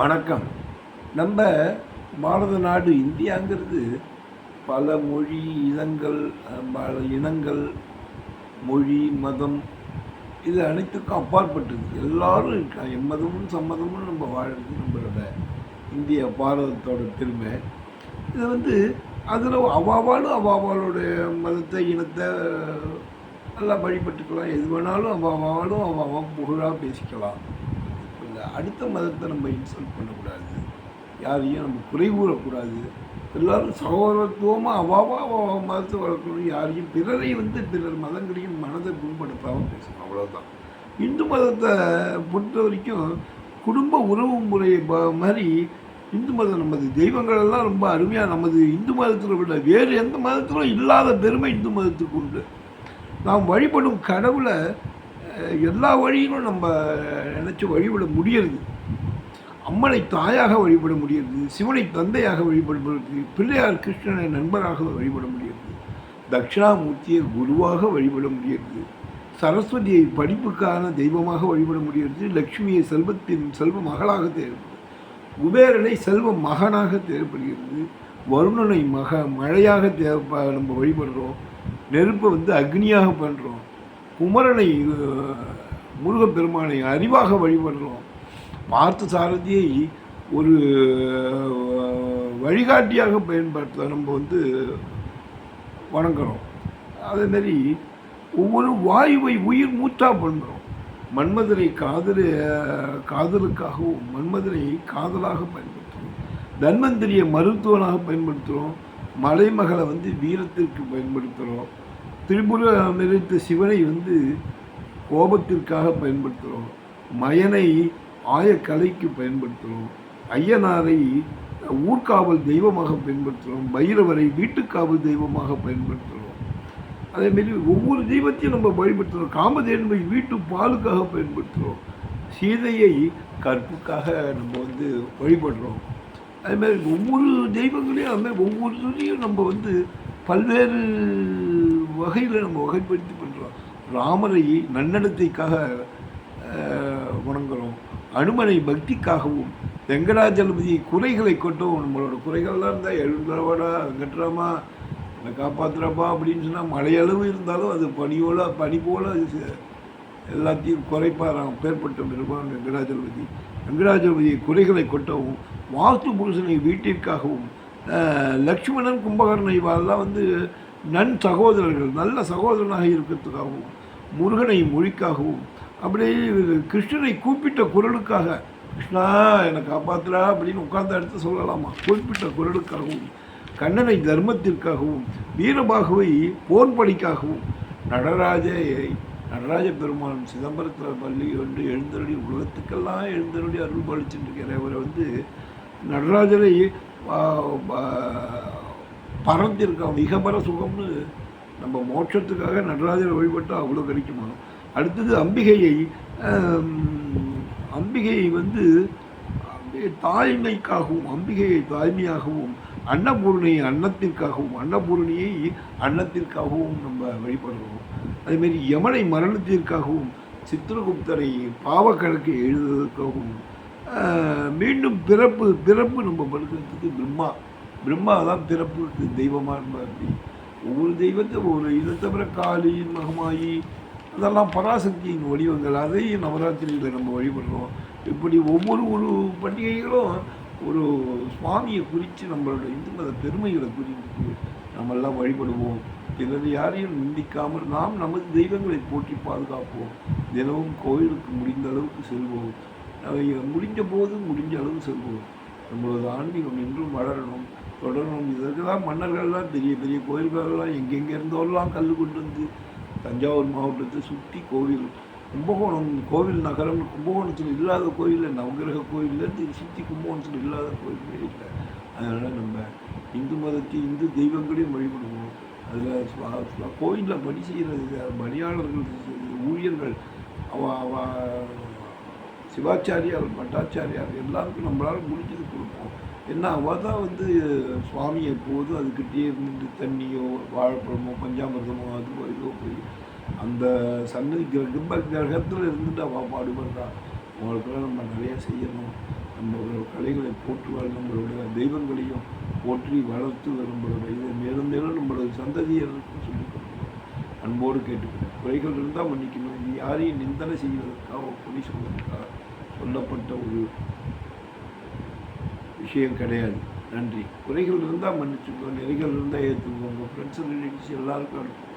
வணக்கம். நம்ம பாரத நாடு இந்தியாங்கிறது பல மொழி இனங்கள் பல இனங்கள் மொழி மதம் இது அனைத்துக்கும் அப்பாற்பட்டது. எல்லாரும் இருக்கா எம்மதமும் சம்மதமும் நம்ம வாழ்றது நம்மளோட இந்திய பாரதத்தோட பெருமை. இது வந்து அதில் அவாவாலும் அவாவாளுடைய மதத்தை இனத்தை நல்லா வழிபட்டுக்கலாம். எது வேணாலும் அவாவாலும் அவாவா புகழாக பேசிக்கலாம். அடுத்த மதத்தை நம்ம இன்சல்ட் பண்ணக்கூடாது. யாரையும் நம்ம குறை கூறக்கூடாது. எல்லாரும் சகோதரத்துவமாக அவாவா அவாவா மதத்தை வளர்க்கணும் யாரையும் பிறரை வந்து பிறர் மதங்களையும் மனதை புண்படுத்தாமல் பேசணும். அவ்வளோதான் இந்து மதத்தை பொறுத்த வரைக்கும் குடும்ப உறவு முறை மாதிரி இந்து மதம் நமது தெய்வங்களெல்லாம் ரொம்ப அருமையாக நமது இந்து மதத்தில் விட வேறு எந்த மதத்திலும் இல்லாத பெருமை இந்து மதத்துக்கு உண்டு. நாம் வழிபடும் கடவுளை எல்லா வழியிலும் நம்ம நினச்சி வழிபட முடியறது. அம்மனை தாயாக வழிபட முடியறது சிவனை தந்தையாக வழிபட முடியுது பிள்ளையார் கிருஷ்ணனை நண்பராக வழிபட முடியறது தட்சிணாமூர்த்தியை குருவாக வழிபட முடியறது சரஸ்வதியை படிப்புக்கான தெய்வமாக வழிபட முடியறது லக்ஷ்மியை செல்வத்தின் செல்வ மகளாக தேவைப்படுது குபேரனை செல்வ மகனாக தேவைப்படுகிறது வருணனை மக மழையாக தேவை நம்ம வழிபடுறோம் நெருப்பை வந்து அக்னியாக பண்ணுறோம் குமரனை முருகப்பெருமானை அறிவாக வழிபடுறோம். பார்த்து சாரதியை ஒரு வழிகாட்டியாக பயன்படுத்த நம்ம வந்து வணங்குறோம். அதேமாரி ஒவ்வொரு வாயுவை உயிர் மூச்சா பண்ணுறோம். மன்மதனை காதல் காதலுக்காகவும் மன்மதனை காதலாக பயன்படுத்துகிறோம் தன்வந்திரியை மருத்துவனாக பயன்படுத்துகிறோம் மலைமகளை வந்து வீரத்திற்கு பயன்படுத்துகிறோம் திரிபுர நிறைத்த சிவனை வந்து கோபத்திற்காக பயன்படுத்துகிறோம் மயனை ஆயக்கலைக்கு பயன்படுத்துகிறோம் ஐயனாரை ஊர்காவல் தெய்வமாக பயன்படுத்துகிறோம் பைரவரை வீட்டுக்காவல் தெய்வமாக பயன்படுத்துகிறோம் அதேமாரி ஒவ்வொரு தெய்வத்தையும் நம்ம பயன்படுத்துகிறோம் காமதேன்மை வீட்டு பாலுக்காக பயன்படுத்துகிறோம் சீதையை கற்புக்காக நம்ம வந்து வழிபடுறோம். அதுமாதிரி ஒவ்வொரு தெய்வங்களையும் அதுமாதிரி ஒவ்வொரு நம்ம வந்து பல்வேறு வகையில் நம்ம வகைப்படுத்தி பண்ணுறோம் ராமரை நன்னடத்தைக்காக அஹ், அனுமனை பக்திக்காகவும் வெங்கடாஜலபதி குறைகளை கொட்டவும் நம்மளோட குறைகள்லாம் இருந்தால் எழுந்தரவாடா வெங்கட்ராமா என்னை காப்பாற்றுறப்பா அப்படின்னு சொன்னால் மழையளவு இருந்தாலும் அது பனியோல பனி போல் அது எல்லாத்தையும் குறைப்பாராம் பேர்பட்ட பெருமான் வெங்கடாஜலபதி. வெங்கடாஜலபதியை குறைகளை கொட்டவும் வாஸ்து புருஷனை வீட்டிற்காகவும் லக்ஷ்மணன் கும்பகர்ணன் இவெல்லாம் வந்து நன் சகோதரர்கள் நல்ல சகோதரனாக இருக்கிறதுக்காகவும் முருகனை மொழிக்காகவும் அப்படியே கிருஷ்ணனை கூப்பிட்ட குரலுக்காக கிருஷ்ணா என்னை காப்பாற்றுறா அப்படின்னு உட்கார்ந்த இடத்த சொல்லலாமா? குறிப்பிட்ட குரலுக்காகவும் கண்ணனை தர்மத்திற்காகவும் வீரபாகுவை போர்படிக்காகவும் நடராஜை நடராஜ பெருமான் சிதம்பரத்தில் பள்ளி கொண்டு எழுந்தருளி உலகத்துக்கெல்லாம் எழுந்தருளி அருள் பாலிச்சுட்டு அவரை வந்து நடராஜரை பறந்திருக்கான் விகபர சுகம்னு நம்ம மோட்சத்துக்காக நடராஜரை வழிபட்டால் அவ்வளோ கிடைக்குமா அடுத்தது அம்பிகையை அம்பிகையை வந்து அம்பிகை தாய்மைக்காகவும் அம்பிகையை தாய்மையாகவும் அன்னபூரணியை அன்னத்திற்காகவும் அன்னபூரணியை அன்னத்திற்காகவும் நம்ம வழிபடுறோம். அதேமாரி யமனை மரணத்திற்காகவும் சித்திரகுப்தரை பாவக்கணக்கு எழுதுவதற்காகவும் மீண்டும் பிறப்பு பிறப்பு நம்ம படுக்கிறதுக்கு பிரம்மா பிரம்மா தான் பிறப்புக்கு தெய்வமாக இருப்பார் ஒவ்வொரு தெய்வத்தை ஒரு இதை தவிர காளி மகமாயி அதெல்லாம் பராசக்தியின் வடிவங்கள். அதையும் நவராத்திரியில் நம்ம வழிபடுறோம். இப்படி ஒவ்வொரு ஒரு பண்டிகைகளும் ஒரு சுவாமியை குறித்து நம்மளோட இந்து மத பெருமைகளை குறித்து நம்மெல்லாம் வழிபடுவோம். பிறர் யாரையும் நிந்திக்காமல் நாம் நமது தெய்வங்களை போற்றி பாதுகாப்போம். தினமும் கோயிலுக்கு முடிந்த அளவுக்கு செல்வோம். முடிஞ்ச போது முடிஞ்ச அளவு செல்வோம். நம்மளோட ஆன்மீகம் என்றும் வளரணும். தொடரும். இதற்கு தான் மன்னர்கள்லாம் பெரிய பெரிய கோயில்களெல்லாம் எங்கெங்கே இருந்தோல்லாம் கல் கொண்டு வந்து தஞ்சாவூர் மாவட்டத்தை சுற்றி கோவில் கும்பகோணம் கோவில் நகரம் கும்பகோணத்தில் இல்லாத கோயில் நவகிரக கோயிலேருந்து சுற்றி கும்பகோணத்தில் இல்லாத கோயிலே இல்லை. அதனால் நம்ம இந்து மதத்தை இந்து தெய்வங்களையும் வழிபடுவோம். அதில் கோயிலில் பணி செய்கிறது பணியாளர்கள் ஊழியர்கள் அவ அவ சிவாச்சாரியார் பட்டாச்சாரியார் எல்லாருக்கும் நம்மளால் முடிஞ்சது கொடுப்போம். ஏன்னா அவள் தான் வந்து சுவாமி எப்போதும் அதுக்கிட்டே இருந்துட்டு தண்ணியோ வாழைப்பழமோ பஞ்சாமிர்தமோ அதுவோ இதோ போய் அந்த சன்னதி கிர- கிரகத்தில் இருந்துட்டு அவள் பாடுபடுறா. அவங்களுக்கெல்லாம் நம்ம நிறையா செய்யணும். நம்மளோட கலைகளை போற்றுவாள் நம்மளுடைய தெய்வங்களையும் போற்றி வளர்த்து நம்மளோட இதை மேலும் மேலும் நம்மளோட சந்ததியை சொல்லி கொடுக்கணும். அன்போடு கேட்டுக்கிறேன் குறைகள் இருந்தால் மன்னிக்கணும். இது யாரையும் நிந்தனை செய்வதற்காக பொய் சொல்வதற்காக சொல்லப்பட்ட ஒரு விஷயம் கிடையாது. நன்றி. குறைகள் இருந்தால் மன்னிச்சுக்கோ நெறிகள் இருந்தால் ஏற்றுக்கோ உங்கள் ஃப்ரெண்ட்ஸ் ரிலேட்டிவ்ஸ் எல்லாருக்கும் அனுப்புவோம்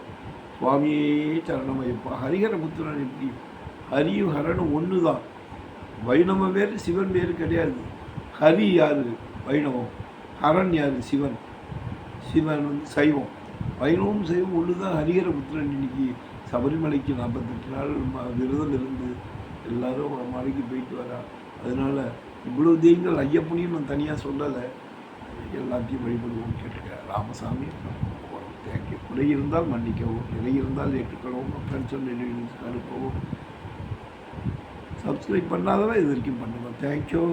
சுவாமியே சரணமையப்பா. ஹரிஹர புத்திரன் எப்படி? ஹரியும் ஹரனும் ஒன்று தான் வைணவம் வேறு சிவன் வேறு கிடையாது. ஹரி யார்? வைணவம். ஹரன் யார்? சிவன். சிவன் வந்து சைவம். வைணவம் சைவம் ஒன்று தான் ஹரிஹர புத்திரன் இன்னைக்கு சபரிமலைக்கு நாற்பத்தெட்டு நாள் விரதம் இருந்து எல்லாரும் ஒரு மலைக்கு போயிட்டு வரா அதனால இவ்வளோ தெய்வங்கள் ஐயப்பனையும் நான் தனியாக சொல்லலை. எல்லாத்தையும் வழிபடுவோம் கேட்டுக்க ராமசாமி தேங்க்யூ குறை இருந்தால் மன்னிக்கவும் நிலை இருந்தால் ஏற்றுக்கவும் ஃப்ரெண்ட்ஸ் அனுப்பவும். சப்ஸ்கிரைப் பண்ணாதவன் இது வரைக்கும் பண்ணுவேன் தேங்க்யூ